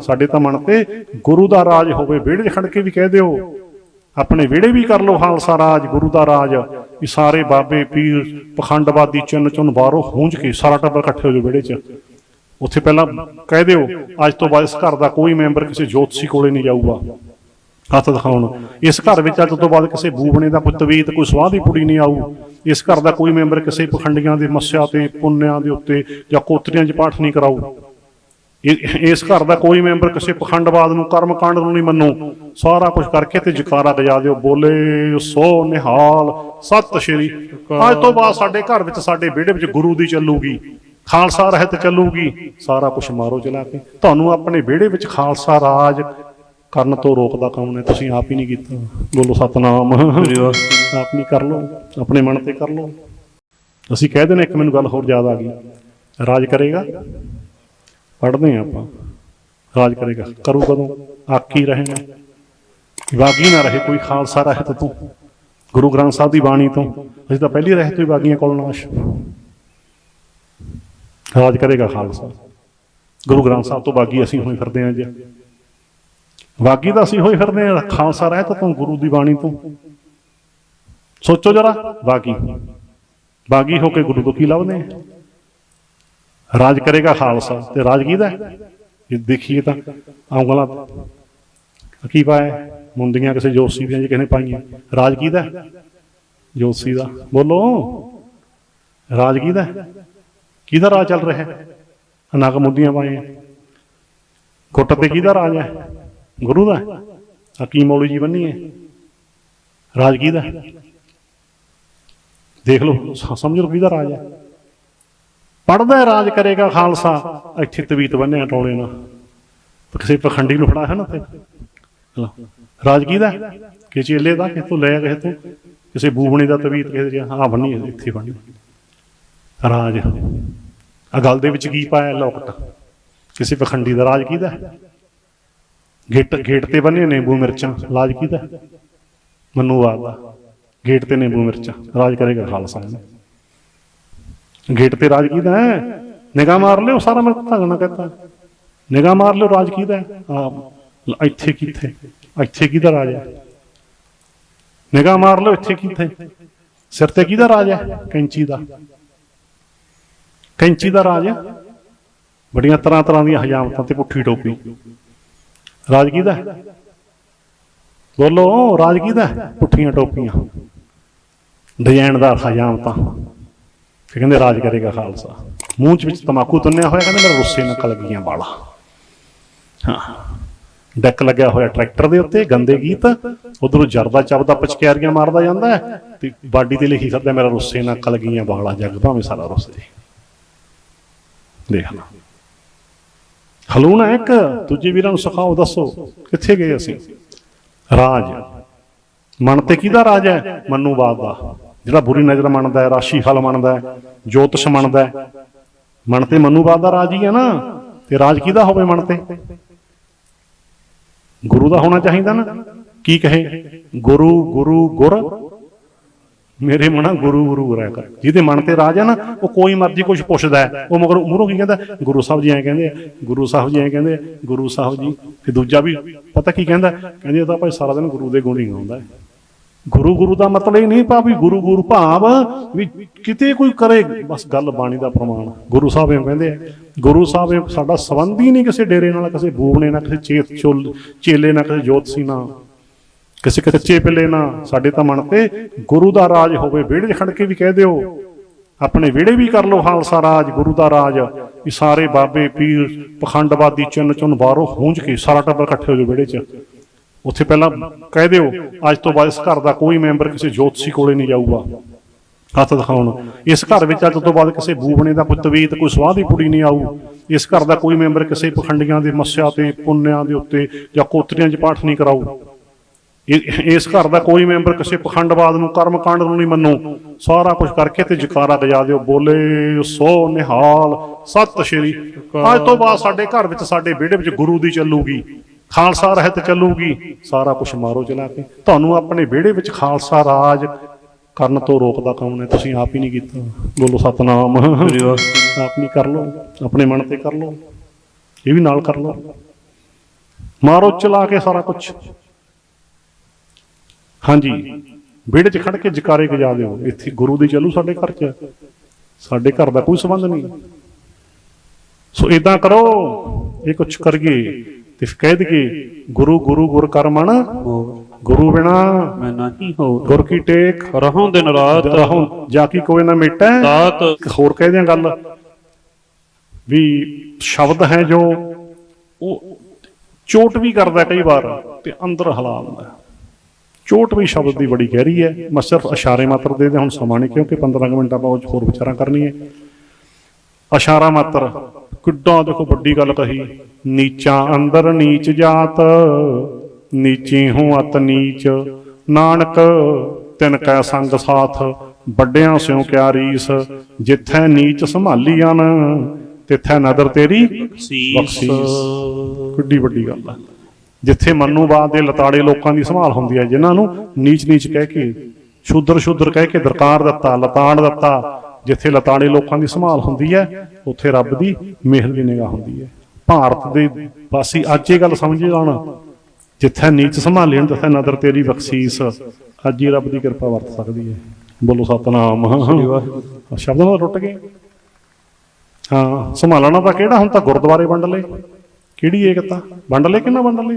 ਸਾਡੇ ਤਾਂ ਮਨ ਤੇ ਗੁਰੂ ਦਾ ਰਾਜ ਹੋਵੇ, ਵਿਹੜੇ ਖੜ ਕੇ ਵੀ ਕਹਿ ਦਿਓ। ਆਪਣੇ ਵਿਹੜੇ ਵੀ ਕਰ ਲੋ ਖਾਲਸਾ ਰਾਜ, ਗੁਰੂ ਦਾ ਰਾਜ। ਵੀ ਸਾਰੇ ਬਾਬੇ, ਪੀਰ, ਪਖੰਡਵਾਦੀ ਚੰਨ ਚੁੰਨ ਬਾਹਰੋਂ ਹੂੰਝ ਕੇ ਸਾਰਾ ਟੱਬਰ ਇਕੱਠੇ ਹੋ ਜਾਓ ਵਿਹੜੇ 'ਚ। ਉੱਥੇ ਪਹਿਲਾਂ ਕਹਿ ਦਿਓ, ਅੱਜ ਤੋਂ ਬਾਅਦ ਇਸ ਘਰ ਦਾ ਕੋਈ ਮੈਂਬਰ ਕਿਸੇ ਜੋਤਸ਼ੀ ਕੋਲੇ ਨਹੀਂ ਜਾਊਗਾ। ਹੱਥ ਦਿਖਾਉਣ। ਇਸ ਘਰ ਵਿੱਚ ਅੱਜ ਤੋਂ ਬਾਅਦ ਕਿਸੇ ਬੂਬਣੇ ਦਾ ਕੋਈ ਤਵੀਤ ਕੋਈ ਸਵਾਹ ਦੀ ਪੁੜੀ ਨਹੀਂ ਆਊ। ਇਸ ਘਰ ਦਾ ਕੋਈ ਮੈਂਬਰ ਕਿਸੇ ਪਖੰਡੀਆਂ ਦੇ ਮੱਸਿਆ ਤੇ ਪੁੰਨਿਆਂ ਦੇ ਉੱਤੇ ਜਾਂ ਕੋਤਰੀਆਂ 'ਚ ਪਾਠ ਨਹੀਂ ਕਰਾਊ। ਇਸ ਘਰ ਦਾ ਕੋਈ ਮੈਂਬਰ ਕਿਸੇ ਪਖੰਡਵਾਦ ਨੂੰ ਕਰਮ ਕਾਂਡ ਨੂੰ ਨਹੀਂ ਮੰਨੂ। ਸਾਰਾ ਕੁਝ ਕਰਕੇ ਤੇ ਜਕਾਰਾ ਗਜਾ ਦਿਓ। ਬੋਲੇ ਸੋ ਨਿਹਾਲ ਸਤਿ ਸ਼੍ਰੀ ਅੱਜ ਤੋਂ ਬਾਅਦ ਸਾਡੇ ਘਰ ਵਿੱਚ ਸਾਡੇ ਵਿਹੜੇ ਵਿੱਚ ਗੁਰੂ ਦੀ ਚੱਲੂਗੀ ਖਾਲਸਾ ਰਹਿਤ ਚੱਲੂਗੀ। ਸਾਰਾ ਕੁਝ ਮਾਰੋ ਚਲਾ ਕੇ। ਤੁਹਾਨੂੰ ਆਪਣੇ ਵਿਹੜੇ ਵਿੱਚ ਖਾਲਸਾ ਰਾਜ ਕਰਨ ਤੋਂ ਰੋਕਦਾ ਕੌਣ ਨੇ ਤੁਸੀਂ ਆਪ ਹੀ ਨਹੀਂ ਕੀਤਾ। ਬੋਲੋ ਸਤਨਾਮ। ਆਪ ਨਹੀਂ ਕਰ ਲਓ। ਆਪਣੇ ਮਨ ਤੇ ਕਰ ਲਓ। ਅਸੀਂ ਕਹਿ ਦਿੰਦੇ ਇੱਕ ਮੈਨੂੰ ਗੱਲ ਹੋਰ ਯਾਦ ਆ ਗਈ। ਰਾਜ ਕਰੇਗਾ? ਪੜ੍ਹਦੇ ਹਾਂ ਆਪਾਂ। ਰਾਜ ਕਰੇਗਾ। ਕਰੂ ਕਦੋਂ? ਆਕੀ ਰਹੇ ਬਾਗੀ ਨਾ ਰਹੇ, ਕੋਈ ਖਾਲਸਾ ਰਹਿਤ ਤੋਂ ਗੁਰੂ ਗ੍ਰੰਥ ਸਾਹਿਬ ਦੀ ਬਾਣੀ ਤੋਂ। ਅਸੀਂ ਤਾਂ ਪਹਿਲੀ ਰਹਿਤ ਹੀ ਬਾਗੀਆਂ ਕੋਲ ਨਾਸ਼। ਰਾਜ ਕਰੇਗਾ ਖਾਲਸਾ। ਗੁਰੂ ਗ੍ਰੰਥ ਸਾਹਿਬ ਤੋਂ ਬਾਗੀ ਅਸੀਂ ਹੋਏ ਫਿਰਦੇ ਹਾਂ ਜੀ। ਬਾਗੀ ਤਾਂ ਅਸੀਂ ਹੋਏ ਫਿਰਦੇ ਹਾਂ, ਖਾਲਸਾ ਰਹਿ ਤਾਂ ਤੂੰ ਗੁਰੂ ਦੀ ਬਾਣੀ ਤੋਂ। ਸੋਚੋ ਜਰਾ, ਬਾਗੀ। ਬਾਗੀ ਹੋ ਕੇ ਗੁਰੂ ਤੋਂ ਕੀ ਲੱਭਦੇ ਆ? ਰਾਜ ਕਰੇਗਾ ਖਾਲਸਾ। ਤੇ ਰਾਜ ਕਿਹਦਾ? ਹੈ? ਦੇਖੀਏ ਤਾਂ ਆਉਂਗਲਾ ਕੀ ਪਾਇਆ? ਮੁੰਦੀਆਂ ਕਿਸੇ ਜੋਤਸ਼ੀ ਦੀਆਂ ਜੇ ਕਿਸੇ ਨੇ ਪਾਈਆਂ। ਰਾਜ ਕਿਹਦਾ? ਹੈ? ਜੋਤਸ਼ੀ ਦਾ। ਬੋਲੋ। ਰਾਜ ਕਿਹਦਾ? ਕਿਹਦਾ ਰਾਜ ਚੱਲ ਰਿਹਾ? ਹੈ ਅਨਕ ਮੁੰਦੀਆਂ ਪਾਈਆਂ। ਗੁੱਟ ਤੇ ਕਿਹਦਾ ਰਾਜ ਹੈ? ਗੁਰੂ ਦਾ। ਹੈ? ਹਕੀਮ ਮੌਲੀ ਜੀ ਬੰਨੀ ਹੈ? ਰਾਜ ਕਿਹਦਾ? ਦੇਖ ਲਓ ਸਮਝ ਲਓ ਕਿਹਦਾ ਰਾਜ ਹੈ। ਪੜਦਾ ਰਾਜ ਕਰੇਗਾ ਖਾਲਸਾ। ਇੱਥੇ ਤਵੀਤ ਬੰਨਿਆ ਟੋਲੇ ਨਾਲ। ਕਿਸੇ ਪਖੰਡੀ ਨੂੰ ਫੜਾ ਹੈ ਨਾ ਤੇ ਰਾਜ ਕਿਹਦਾ ਹੈ? ਕਿ ਚੇਲੇ ਦਾ ਕਿਸੇ ਤੋਂ ਲੈ ਕਿਸੇ ਤੋਂ? ਕਿਸੇ ਬੂਬਣੇ ਦਾ ਤਵੀਤ ਕਿਸੇ ਦੇ ਹਾਂ ਬੰਨੀ ਇੱਥੇ ਬੰਨੀ ਰਾਜ। ਆ ਗੱਲ ਦੇ ਵਿੱਚ ਕੀ ਪਾਇਆ ਲੋਕਟ? ਕਿਸੇ ਪਖੰਡੀ ਦਾ ਰਾਜ ਕਿਹਦਾ ਗੇਟ ਗੇਟ ਤੇ ਬੰਨੇ ਨਿੰਬੂ ਮਿਰਚਾਂ, ਰਾਜ ਕਿਹਦਾ ਹੈ? ਮਨੂਵਾਦ ਦਾ। ਗੇਟ ਤੇ ਨਿੰਬੂ ਮਿਰਚਾਂ, ਰਾਜ ਕਰੇਗਾ ਖਾਲਸਾ ਇਹਨੇ। ਗੇਟ ਤੇ ਰਾਜ ਕਿਹਦਾ ਹੈ? ਨਿਗਾਹ ਮਾਰ ਲਿਓ, ਸਾਰਾ ਮੈਂ ਧਗਣਾ ਕਹਤਾ। ਨਿਗਾਹ ਮਾਰ ਲਿਓ, ਰਾਜ ਕਿਹਦਾ ਹੈ? ਇੱਥੇ ਕਿੱਥੇ? ਇੱਥੇ ਕਿਹਦਾ ਰਾਜ ਹੈ? ਨਿਗਾਹ ਮਾਰ ਲਿਓ, ਇੱਥੇ ਕਿੱਥੇ? ਸਿਰ ਤੇ ਕਿਹਦਾ ਰਾਜ ਹੈ? ਕੈਂਚੀ ਦਾ। ਕੈਂਚੀ ਦਾ ਰਾਜ ਬੜੀਆਂ ਤਰ੍ਹਾਂ ਤਰ੍ਹਾਂ ਦੀਆਂ ਹਜਾਮਤਾਂ ਤੇ ਪੁੱਠੀ ਟੋਪੀ। ਰਾਜ ਕਿਹਦਾ ਬੋਲੋ, ਰਾਜ ਕਿਹਦਾ ਪੁੱਠੀਆਂ ਟੋਪੀਆਂ। ਡਿਜ਼ਾਈਨਦਾਰ ਹਜਾਮਤਾਂ। ਫਿਰ ਕਹਿੰਦੇ ਰਾਜ ਕਰੇਗਾ ਖਾਲਸਾ। ਮੂੰਹ ਚ ਵਿੱਚ ਤਮਾਕੂ ਤੁੰਨਿਆ ਹੋਇਆ, ਕਹਿੰਦੇ ਮੇਰੇ ਰੁੱਸੇ ਨਕਲ ਗਈਆਂ ਵਾਲਾ। ਹਾਂ। ਡੈਕ ਲੱਗਿਆ ਹੋਇਆ ਟਰੈਕਟਰ ਦੇ ਉੱਤੇ, ਗੰਦੇ ਗੀਤ। ਉਧਰੋਂ ਜਰਦਾ ਚੱਬਦਾ ਪਚਕਿਆਰੀਆਂ ਮਾਰਦਾ ਜਾਂਦਾ ਤੇ ਬਾਡੀ ਤੇ ਲਿਖੀ ਫਿਰਦਾ, ਮੇਰਾ ਰੁੱਸੇ ਨਾਲ ਕਲ ਗਈਆਂ ਵਾਲਾ, ਜੱਗ ਭਾਵੇਂ ਸਾਰਾ ਰੁੱਸ ਜੇ। ਦੇਖ ਲਾ। ਹਲੂਣਾ ਇੱਕ, ਦੂਜੇ ਵੀਰਾਂ ਨੂੰ ਸਿਖਾਓ, ਦੱਸੋ, ਕਿੱਥੇ ਗਏ ਅਸੀਂ? ਰਾਜ। ਮਨ ਤੇ ਕਿਹਦਾ ਰਾਜ ਹੈ? ਮਨੂਵਾਦ ਦਾ। ਜਿਹੜਾ ਬੁਰੀ ਨਜ਼ਰ ਮੰਨਦਾ ਹੈ, ਰਾਸ਼ੀ ਫਲ ਮੰਨਦਾ ਹੈ, ਜੋਤਿਸ਼ ਮੰਨਦਾ ਹੈ, ਮਨ ਤੇ ਮਨੂਵਾਦ ਦਾ ਰਾਜ ਹੀ ਹੈ ਨਾ। ਤੇ ਰਾਜ ਕਿਹਦਾ ਹੋਵੇ ਮਨ ਤੇ? ਗੁਰੂ ਦਾ ਹੋਣਾ ਚਾਹੀਦਾ ਨਾ। ਕੀ ਕਹੇ? ਗੁਰੂ ਗੁਰੂ, ਗੁਰ। ਮੇਰੇ ਮਨਾ ਗੁਰੂ ਗੁਰੂ ਕਰਿਆ ਕਰ। ਜਿਹਦੇ ਮਨ ਤੇ ਰਾਜ ਹੈ ਨਾ, ਉਹ ਕੋਈ ਮਰਜ਼ੀ ਕੁਝ ਪੁੱਛਦਾ ਹੈ। ਉਹ ਮਗਰ ਮੂਹਰੋਂ ਕੀ ਕਹਿੰਦਾ? ਗੁਰੂ ਸਾਹਿਬ ਜੀ ਐਂ ਕਹਿੰਦੇ ਆ, ਗੁਰੂ ਸਾਹਿਬ ਜੀ ਐਂ ਕਹਿੰਦੇ ਆ, ਗੁਰੂ ਸਾਹਿਬ ਜੀ। ਤੇ ਦੂਜਾ ਵੀ ਪਤਾ ਕੀ ਕਹਿੰਦਾ? ਕਹਿੰਦੇ ਤਾਂ ਭਾਈ ਸਾਰਾ ਦਿਨ ਗੁਰੂ ਦੇ ਗੁਣ ਹੀ ਗਾਉਂਦਾ ਹੈ। ਗੁਰੂ ਗੁਰੂ ਦਾ ਮਤਲਬ ਇਹ ਨਹੀਂ ਪਾ ਵੀ ਗੁਰੂ ਗੁਰੂ ਭਾਵ ਵੀ ਕਿਤੇ ਕੋਈ ਕਰੇ, ਬਸ ਗੱਲ ਬਾਣੀ ਦਾ ਪ੍ਰਮਾਣ। ਗੁਰੂ ਸਾਹਿਬ ਇਹ ਕਹਿੰਦੇ ਆ, ਗੁਰੂ ਸਾਹਿਬ ਇਹ ਸਾਡਾ ਸੰਬੰਧ ਹੀ ਨਹੀਂ ਕਿਸੇ ਡੇਰੇ ਨਾਲ, ਕਿਸੇ ਬੂਬਣੇ ਨਾਲ, ਕਿਸੇ ਚੇਤ ਚੋਲ, ਚੇਲੇ ਨਾਲ, ਕਿਸੇ ਜੋਤਸੀ ਨਾਲ, ਕਿਸੇ ਕੱਚੇ ਪਿੱਲੇ ਨਾਲ। ਸਾਡੇ ਤਾਂ ਮਨ ਤੇ ਗੁਰੂ ਦਾ ਰਾਜ ਹੋਵੇ, ਵਿਹੜੇ 'ਚ ਖੜ ਕੇ ਵੀ ਕਹਿ ਦਿਓ, ਆਪਣੇ ਵਿਹੜੇ ਵੀ ਕਰ ਲੋ ਖਾਲਸਾ ਰਾਜ, ਗੁਰੂ ਦਾ ਰਾਜ। ਵੀ ਸਾਰੇ ਬਾਬੇ, ਪੀਰ, ਪਖੰਡਵਾਦੀ ਚੰਨ ਚੁੰਨ ਬਾਹਰੋਂ ਹੂੰਝ ਕੇ ਸਾਰਾ ਟੱਬਰ ਇਕੱਠੇ ਹੋ ਜਾਓ ਵਿਹੜੇ 'ਚ। ਉੱਥੇ ਪਹਿਲਾਂ ਕਹਿ ਦਿਓ, ਅੱਜ ਤੋਂ ਬਾਅਦ ਇਸ ਘਰ ਦਾ ਕੋਈ ਮੈਂਬਰ ਕਿਸੇ ਜੋਤਸ਼ੀ ਕੋਲੇ ਨਹੀਂ ਜਾਊਗਾ। ਹੱਥ ਦਿਖਾਉਣ। ਇਸ ਘਰ ਵਿੱਚ ਅੱਜ ਤੋਂ ਬਾਅਦ ਕਿਸੇ ਬੂਬਣੇ ਦਾ ਕੋਈ ਤਵੀਤ, ਕੋਈ ਸਵਾਹ ਦੀ ਪੁੜੀ ਨਹੀਂ ਆਊ। ਇਸ ਘਰ ਦਾ ਕੋਈ ਮੈਂਬਰ ਕਿਸੇ ਪਖੰਡੀਆਂ ਦੇ ਮੱਸਿਆ ਤੇ, ਪੁੰਨਿਆਂ ਦੇ ਉੱਤੇ ਜਾਂ ਕੋਤਰੀਆਂ 'ਚ ਪਾਠ ਨਹੀਂ ਕਰਾਊ। ਇਹ- ਇਸ ਘਰ ਦਾ ਕੋਈ ਮੈਂਬਰ ਕਿਸੇ ਪਖੰਡਵਾਦ ਨੂੰ ਕਰਮ ਕਾਂਡ ਨੂੰ ਨਹੀਂ ਮੰਨੂ। ਸਾਰਾ ਕੁਝ ਕਰਕੇ ਤੇ ਜਕਾਰਾ ਗਜਾ ਦਿਓ। ਬੋਲੇ, ਸੋ ਨਿਹਾਲ। ਸਤਿ ਸ਼੍ਰੀ ਅੱਜ ਤੋਂ ਬਾਅਦ ਸਾਡੇ ਘਰ ਵਿੱਚ ਸਾਡੇ ਵਿਹੜੇ ਵਿੱਚ ਗੁਰੂ ਦੀ ਚੱਲੂਗੀ। ਖਾਲਸਾ ਰਹਿਤ ਚੱਲੂਗੀ ਸਾਰਾ ਕੁਝ ਮਾਰੋ ਚਲਾ ਕੇ। ਤੁਹਾਨੂੰ ਆਪਣੇ ਵਿਹੜੇ ਵਿੱਚ ਖਾਲਸਾ ਰਾਜ ਕਰਨ ਤੋਂ ਰੋਕਦਾ ਕੌਣ ਨੇ ਤੁਸੀਂ ਆਪ ਹੀ ਨਹੀਂ ਕੀਤਾ। ਬੋਲੋ ਸਤਨਾਮ। ਆਪ ਨਹੀਂ ਕਰ ਲਓ ਆਪਣੇ ਮਨ ਤੇ ਕਰ ਲਓ। ਇਹ ਵੀ ਨਾਲ ਕਰ ਲਓ। ਮਾਰੋ ਚਲਾ ਕੇ ਸਾਰਾ ਕੁਝ ਹਾਂਜੀ। ਵਿਹੜੇ 'ਚ ਖੜ ਕੇ ਜਕਾਰੇ ਗਜਾ ਦਿਓ। ਇੱਥੇ ਗੁਰੂ ਦੀ ਚੱਲੂ ਸਾਡੇ ਘਰ 'ਚ। ਸਾਡੇ ਘਰ ਦਾ ਕੋਈ ਸੰਬੰਧ ਨਹੀਂ। ਸੋ ਇਦਾਂ ਕਰੋ। ਇਹ ਕੁਝ ਕਰੀਏ। ਤੇ ਕਹਿ ਦਈਏ ਗੁਰੂ ਗੁਰੂ ਗੁਰ ਕਰਮਣ ਗੁਰੂ ਬਿਨਾ ਮੈਂ ਨਹੀਂ ਹੋ ਗੁਰ ਕੀ ਟੇਕ? ਰਹੋਂ ਦਿਨ ਰਾਤ ਰਹੋ ਜਾ ਕੀ ਕੋਈ ਨਾ ਮਿਟੈ। ਇੱਕ ਹੋਰ ਕਹਿ ਦਿਆਂ ਗੱਲ। ਵੀ ਸ਼ਬਦ ਹੈ ਜੋ ਉਹ ਚੋਟ ਵੀ ਕਰਦਾ ਕਈ ਵਾਰ ਤੇ ਅੰਦਰ ਹਲਾ ਦਿੰਦਾ ਚੋਟ ਵੀ ਸ਼ਬਦ ਦੀ ਬੜੀ ਗਹਿਰੀ ਹੈ। ਮੈਂ ਸਿਰਫ ਇਸ਼ਾਰੇ ਮਾਤਰ ਦੇ ਦੇ ਹੁਣ ਸਮਾਂ ਨਹੀਂ ਕਿਉਂਕਿ 15 ਕੁ ਮਿੰਟ ਆਪਾਂ ਹੋਰ ਵਿਚਾਰਾਂ ਕਰਨੀ ਹੈ ਇਸ਼ਾਰਾ ਮਾਤਰ ਕਿੱਡਾ ਦੇਖੋ ਵੱਡੀ ਗੱਲ ਕਹੀ, ਨੀਚਾਂ ਅੰਦਰ ਨੀਚ ਜਾਤ, ਨੀਚੀ ਹੂੰ ਅਤ ਨੀਚ, ਨਾਨਕ ਤਿਨ ਕੈ ਸੰਗ ਸਾਥ, ਵੱਡਿਆਂ ਸਿਉ ਕਿਆ ਰੀਸ, ਜਿੱਥੈ ਨੀਚ ਸੰਭਾਲੀਆਂ ਨ ਤਿੱਥੈ ਨਦਰ ਤੇਰੀ ਬਖਸ਼ੀਸ। ਕਿੱਡੀ ਵੱਡੀ ਗੱਲ ਹੈ ਜਿੱਥੇ ਮਨੂਵਾਦ ਦੇ ਲਤਾੜੇ ਲੋਕਾਂ ਦੀ ਸੰਭਾਲ ਹੁੰਦੀ ਹੈ ਜਿਨ੍ਹਾਂ ਨੂੰ ਨੀਚ ਨੀਚ ਕਹਿ ਕੇ ਸ਼ੂਦਰ ਸ਼ੂਦਰ ਕਹਿ ਕੇ ਦਰਕਾਰ ਦਿੱਤਾ, ਲਤਾੜ ਦਿੱਤਾ ਜਿੱਥੇ ਲਤਾੜੇ ਲੋਕਾਂ ਦੀ ਸੰਭਾਲ ਹੁੰਦੀ ਹੈ ਉੱਥੇ ਰੱਬ ਦੀ ਮਿਹਰ ਦੀ ਨਿਗਾਹ ਹੁੰਦੀ ਹੈ। ਭਾਰਤ ਦੇ ਵਾਸੀ ਅੱਜ ਇਹ ਗੱਲ ਸਮਝ ਜਾਣ ਜਿੱਥੇ ਨੀਚ ਸੰਭਾਲਣ ਤਥੇ ਨਦਰ ਤੇਰੀ ਬਖਸ਼ੀਸ ਅੱਜ ਹੀ ਰੱਬ ਦੀ ਕਿਰਪਾ ਵਰਤ ਸਕਦੀ ਹੈ। ਬੋਲੋ ਸਤਨਾਮ। ਸ਼ਬਦਾਂ ਨਾਲ ਟੁੱਟ ਗਏ। ਹਾਂ ਸੰਭਾਲਣਾ ਤਾਂ ਕਿਹੜਾ? ਹੁਣ ਤਾਂ ਗੁਰਦੁਆਰੇ ਵੰਡ ਲਏ। ਕਿਹੜੀ ਏਕਤਾ? ਵੰਡ ਲਏ ਕਿ ਨਾ ਵੰਡ ਲਏ?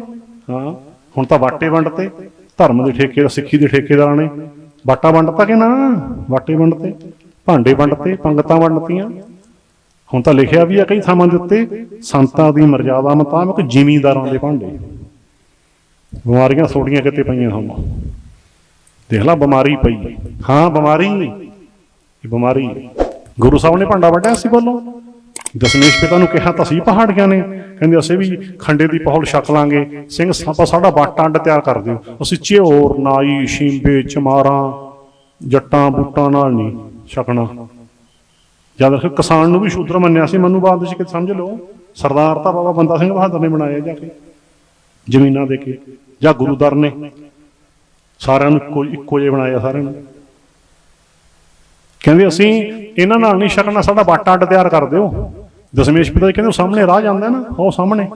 ਹਾਂ ਹੁਣ ਤਾਂ ਵਾਟੇ ਵੰਡਤੇ। ਧਰਮ ਦੇ ਠੇਕੇ ਸਿੱਖੀ ਦੇ ਠੇਕੇਦਾਰਾਂ ਨੇ। ਵਾਟਾ ਵੰਡਤਾ ਕਿ ਨਾ? ਵਾਟੇ ਵੰਡਤੇ। ਭਾਂਡੇ ਵੰਡਤੇ, ਪੰਗਤਾਂ ਵੰਡਤੀਆਂ। ਹੁਣ ਤਾਂ ਲਿਖਿਆ ਵੀ ਆ ਕਈ ਥਾਵਾਂ ਦੇ ਉੱਤੇ, ਸੰਤਾਂ ਦੀ ਮਰਜ਼ਾਦਾ ਮੁਤਾਬਕ ਜ਼ਿਮੀਂਦਾਰਾਂ ਦੇ ਭਾਂਡੇ। ਬਿਮਾਰੀਆਂ ਥੋੜੀਆਂ ਕਿਤੇ ਪਈਆਂ ਹੁਣ। ਦੇਖ ਲਾ, ਬਿਮਾਰੀ ਪਈ। ਹਾਂ, ਬਿਮਾਰੀ। ਇਹ ਬਿਮਾਰੀ। ਗੁਰੂ ਸਾਹਿਬ ਨੇ ਭਾਂਡਾ ਵੰਡਿਆ ਸੀ ਬੋਲੋ ਦਸ਼ਮੇਸ਼ ਪਿਤਾ ਨੂੰ ਕਿਹਾ ਤਾਂ ਸੀ, ਪਹਾੜੀਆਂ ਨੇ। ਕਹਿੰਦੇ, ਅਸੀਂ ਵੀ ਖੰਡੇ ਦੀ ਪਹੌਲ ਛਕ ਲਾਂਗੇ। ਸਿੰਘ ਸਾਪਾ ਸਾਡਾ ਬਾਟਾ ਅੰਡ ਤਿਆਰ ਕਰ ਦਿਓ। ਅਸੀਂ ਝਿਓਰ ਨਾਈ, ਸ਼ੀਂਬੇ, ਚਮਾਰਾਂ, ਜੱਟਾਂ, ਬੂਟਾਂ ਨਾਲ ਨਹੀਂ। ਛਕਣਾ। ਜਦ ਫਿਰ ਕਿਸਾਨ ਨੂੰ ਵੀ ਸ਼ੂਦਰ ਮੰਨਿਆ ਸੀ, ਮੈਨੂੰ ਬਾਅਦ ਵਿੱਚ ਕਿ ਸਮਝ ਲਓ, ਸਰਦਾਰ ਤਾਂ ਬਾਬਾ ਬੰਦਾ ਸਿੰਘ ਬਹਾਦਰ ਨੇ ਬਣਾਇਆ ਜਾ ਕੇ, ਜ਼ਮੀਨਾਂ ਦੇ ਕੇ, ਜਾਂ ਗੁਰੂਦਰ ਨੇ। ਸਾਰਿਆਂ ਨੂੰ ਇੱਕੋ ਇੱਕੋ ਜਿਹਾ ਬਣਾਇਆ ਸਾਰਿਆਂ ਨੂੰ। ਕਹਿੰਦੇ ਅਸੀਂ ਇਹਨਾਂ ਨਾਲ ਨਹੀਂ ਛਕਣਾ, ਸਾਡਾ ਬਾਟਾ ਅੱਡ ਤਿਆਰ ਕਰ ਦਿਓ। ਦਸ਼ਮੇਸ਼ ਪਿਤਾ ਜੀ ਕਹਿੰਦੇ ਉਹ ਸਾਹਮਣੇ ਰਾਹ ਜਾਂਦਾ ਨਾ, ਉਹ ਸਾਹਮਣੇ।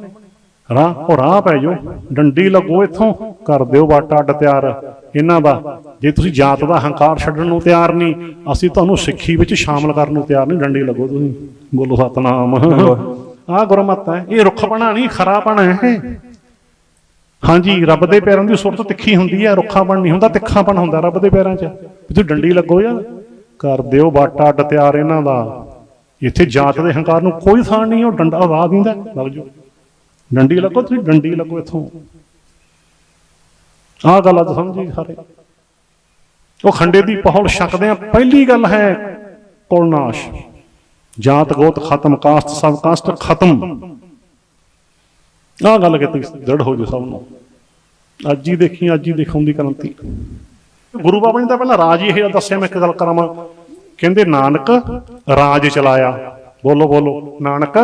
ਰਾਹ ਉਹ ਰਾਹ ਪੈ ਜਾਓ। ਡੰਡੀ ਲੱਗੋ ਇੱਥੋਂ। ਕਰ ਦਿਓ ਬਾਟਾ ਅੱਡ ਤਿਆਰ। ਇਹਨਾਂ ਦਾ, ਜੇ ਤੁਸੀਂ ਜਾਤ ਦਾ ਹੰਕਾਰ ਛੱਡਣ ਨੂੰ ਤਿਆਰ ਨਹੀਂ, ਅਸੀਂ ਤੁਹਾਨੂੰ ਸਿੱਖੀ ਵਿੱਚ ਸ਼ਾਮਲ ਕਰਨ ਨੂੰ ਤਿਆਰ ਨਹੀਂ। ਡੰਡੀ ਲੱਗੋ ਤੁਸੀਂ। ਬੋਲੋ ਸਤਨਾਮ। ਆਹ ਗੁਰਮਤ ਹੈ। ਇਹ ਰੁੱਖਪਣਾ ਨਹੀਂ, ਖਰਾਪਣਾ ਹੈ। ਹਾਂਜੀ, ਰੱਬ ਦੇ ਪੈਰਾਂ ਦੀ ਸੁਰਤ ਤਿੱਖੀ ਹੁੰਦੀ ਹੈ। ਰੁੱਖਾਪਣ ਨਹੀਂ ਹੁੰਦਾ, ਤਿੱਖਾਪਣ ਹੁੰਦਾ ਰੱਬ ਦੇ ਪੈਰਾਂ 'ਚ। ਤੁਸੀਂ ਡੰਡੀ ਲੱਗੋ ਯਾਰ ਕਰ ਦਿਓ ਬਾਟਾ ਅੱਡ ਤਿਆਰ ਇਹਨਾਂ ਦਾ। ਇੱਥੇ ਜਾਤ ਦੇ ਹੰਕਾਰ ਨੂੰ ਕੋਈ ਥਾਂ ਨਹੀਂ, ਉਹ ਡੰਡਾ ਆਵਾਜ਼ ਦਿੰਦਾ। ਲੱਗ ਜਾਓ। ਡੰਡੀ ਲੱਗੋ, ਤੁਸੀਂ ਡੰਡੀ ਲੱਗੋ ਇੱਥੋਂ। ਆਹ ਗੱਲ ਅੱਜ ਸਮਝੀ ਸਾਰੇ। ਉਹ ਖੰਡੇ ਦੀ ਪਹੌਲ ਛਕਦੇ ਆ ਪਹਿਲੀ ਗੱਲ ਹੈ ਕੁਲਨਾਸ਼ ਜਾਤ ਗੋਤ ਖਤਮ ਕਾਸਟ ਸਭ ਕਾਸਟ ਖਤਮ। ਆਹ ਗੱਲ ਕਿਤੇ ਦ੍ਰਿੜ ਹੋ ਜੇ ਸਭ ਨੂੰ। ਅੱਜ ਹੀ ਦੇਖੀ, ਅੱਜ ਹੀ ਦਿਖਾਉਂਦੀ ਕ੍ਰਾਂਤੀ। ਗੁਰੂ ਬਾਬਾ ਜੀ ਦਾ ਪਹਿਲਾਂ ਰਾਜ ਹੀ ਇਹ ਦੱਸਿਆ, ਮੈਂ ਇੱਕ ਗੱਲ ਕਰਾਂਵਾ। ਕਹਿੰਦੇ, ਨਾਨਕ ਰਾਜ ਚਲਾਇਆ। ਬੋਲੋ ਬੋਲੋ। ਨਾਨਕ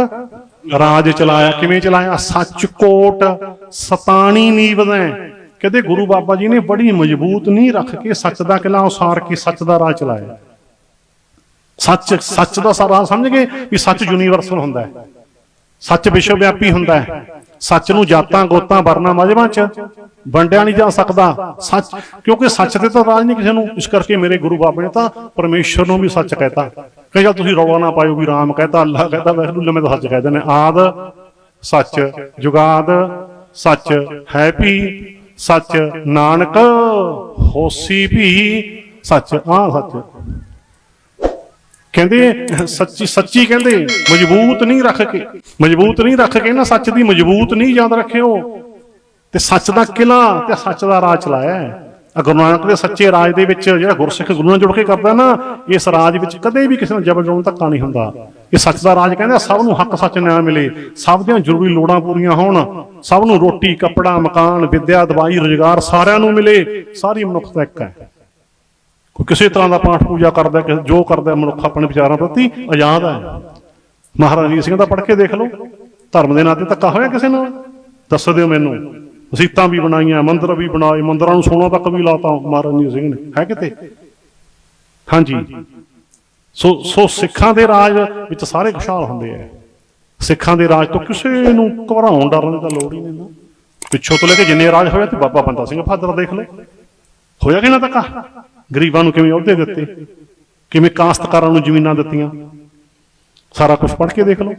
ਰਾਜ ਚਲਾਇਆ, ਕਿਵੇਂ ਚਲਾਇਆ? ਸੱਚ ਕੋਟ ਸਤਾਣੀ ਨੀਵਦੈ ਕਹਿੰਦੇ ਗੁਰੂ ਬਾਬਾ ਜੀ ਨੇ ਬੜੀ ਮਜ਼ਬੂਤ ਨਹੀਂ ਰੱਖ ਕੇ ਸੱਚ ਦਾ ਕਿਲਾ ਉਸਾਰ ਕੇ ਸੱਚ ਦਾ ਰਾਜ ਚਲਾਇਆ। ਸੱਚ ਸੱਚ ਦਾ ਸਾਰਾ ਸਮਝ ਗਏ ਵੀ ਸੱਚ ਯੂਨੀਵਰਸਲ ਹੁੰਦਾ ਹੈ। ਸੱਚ ਵਿਸ਼ਵ ਵਿਆਪੀ ਹੁੰਦਾ ਹੈ। ਸੱਚ ਨੂੰ ਜਾਤਾਂ ਗੋਤਾਂ ਵਰਨਾ ਮਜਬਾਂ ਚ ਵੰਡਿਆ ਨਹੀਂ ਜਾ ਸਕਦਾ। ਸੱਚ ਕਿਉਂਕਿ ਸੱਚ ਤੇ ਤਾਂ ਰਾਜ ਨਹੀਂ ਕਿਸੇ ਨੂੰ। ਇਸ ਕਰਕੇ ਮੇਰੇ ਗੁਰੂ ਬਾਬੇ ਨੇ ਤਾਂ ਪਰਮੇਸ਼ਰ ਨੂੰ ਵੀ ਸੱਚ ਕਹਿਤਾ। ਕਿ ਜਦ ਤੁਸੀਂ ਰੌਲਾ ਨਾ ਪਾਇਓ ਵੀ ਰਾਮ ਕਹਿਤਾ ਅੱਲਾਹ ਕਹਿਤਾ ਵੈਸੇ ਮੈਂ ਤਾਂ ਸੱਚ ਕਹਿ ਦਿੰਦੇ ਆਦ, ਸੱਚ, ਜੁਗਾਦ, ਸੱਚ ਹੈ ਹੈਪੀ ਸੱਚ ਨਾਨਕ, ਹੋਸੀ ਵੀ ਸੱਚ ਆ ਸੱਚ। ਕਹਿੰਦੇ, ਸੱਚੀ ਸੱਚੀ ਕਹਿੰਦੇ, ਮਜ਼ਬੂਤ ਨਹੀਂ ਰੱਖ ਕੇ। ਮਜ਼ਬੂਤ ਨਹੀਂ ਰੱਖ ਕੇ ਨਾ ਸੱਚ ਦੀ ਮਜ਼ਬੂਤ ਨਹੀਂ ਯਾਦ ਰੱਖਿਓ। ਤੇ ਸੱਚ ਦਾ ਕਿਲਾ ਤੇ ਸੱਚ ਦਾ ਰਾਜ ਚਲਾਇਆ ਆ ਗੁਰੂ ਨਾਨਕ ਦੇ ਸੱਚੇ ਰਾਜ ਦੇ ਵਿੱਚ ਜਿਹੜਾ ਗੁਰਸਿੱਖ ਗੁਰੂ ਨਾਲ ਜੁੜ ਕੇ ਕਰਦਾ ਨਾ, ਇਸ ਰਾਜ ਵਿੱਚ ਕਦੇ ਵੀ ਕਿਸੇ ਨਾਲ ਜ਼ਬਰ ਜੋਨ ਧੱਕਾ ਨਹੀਂ ਹੁੰਦਾ। ਇਹ ਸੱਚ ਦਾ ਰਾਜ ਕਹਿੰਦਾ ਸਭ ਨੂੰ ਹੱਕ ਸੱਚ ਨਿਆਂ ਮਿਲੇ। ਸਭ ਦੀਆਂ ਜ਼ਰੂਰੀ ਲੋੜਾਂ ਪੂਰੀਆਂ ਹੋਣ। ਸਭ ਨੂੰ ਰੋਟੀ, ਕੱਪੜਾ, ਮਕਾਨ, ਵਿੱਦਿਆ, ਦਵਾਈ, ਰੋਜ਼ਗਾਰ ਸਾਰਿਆਂ ਨੂੰ ਮਿਲੇ। ਸਾਰੀ ਮਨੁੱਖਤਾ ਇੱਕ ਹੈ। ਕੋਈ ਕਿਸੇ ਤਰ੍ਹਾਂ ਦਾ ਪਾਠ ਪੂਜਾ ਕਰਦਾ ਜੋ ਕਰਦਾ ਮਨੁੱਖ ਆਪਣੇ ਵਿਚਾਰਾਂ ਪ੍ਰਤੀ ਆਜ਼ਾਦ ਹੈ। ਮਹਾਰਾਜਾ ਰਣਜੀਤ ਸਿੰਘ ਦਾ ਪੜ੍ਹ ਕੇ ਦੇਖ ਲਓ, ਧਰਮ ਦੇ ਨਾਂ ਤੇ ਧੱਕਾ ਹੋਇਆ ਕਿਸੇ ਨਾਲ? ਦੱਸ ਦਿਓ ਮੈਨੂੰ ਮਸੀਤਾਂ ਵੀ ਬਣਾਈਆਂ, ਮੰਦਰ ਵੀ ਬਣਾਏ, ਮੰਦਰਾਂ ਨੂੰ ਸੋਨਾ ਤੱਕ ਵੀ ਲਾਤਾ ਮਹਾਰਾਜਾ ਰਣਜੀਤ ਸਿੰਘ ਨੇ। ਹੈ ਕਿਤੇ? ਹਾਂਜੀ। ਸੋ ਸੋ ਸਿੱਖਾਂ ਦੇ ਰਾਜ ਵਿੱਚ ਸਾਰੇ ਖੁਸ਼ਹਾਲ ਹੁੰਦੇ ਆ। ਸਿੱਖਾਂ ਦੇ ਰਾਜ ਤੋਂ ਕਿਸੇ ਨੂੰ ਘਬਰਾਉਣ, ਡਰਨ ਦੀ ਤਾਂ ਲੋੜ ਹੀ ਨਹੀਂ ਨਾ। ਪਿੱਛੋਂ ਤੋਂ ਲੈ ਕੇ ਜਿੰਨੇ ਰਾਜ ਹੋਇਆ ਤੇ ਬਾਬਾ ਬੰਦਾ ਸਿੰਘ ਬਹਾਦਰ ਦੇਖ ਲਓ ਹੋਇਆ ਕਿ ਨਾ ਧੱਕਾ? ਗਰੀਬਾਂ ਨੂੰ ਕਿਵੇਂ ਅਹੁਦੇ ਦਿੱਤੇ? ਕਿਵੇਂ ਕਾਸਤਕਾਰਾਂ ਨੂੰ ਜ਼ਮੀਨਾਂ ਦਿੱਤੀਆਂ? ਸਾਰਾ ਕੁਝ ਪੜ੍ਹ ਕੇ ਦੇਖ ਲਓ।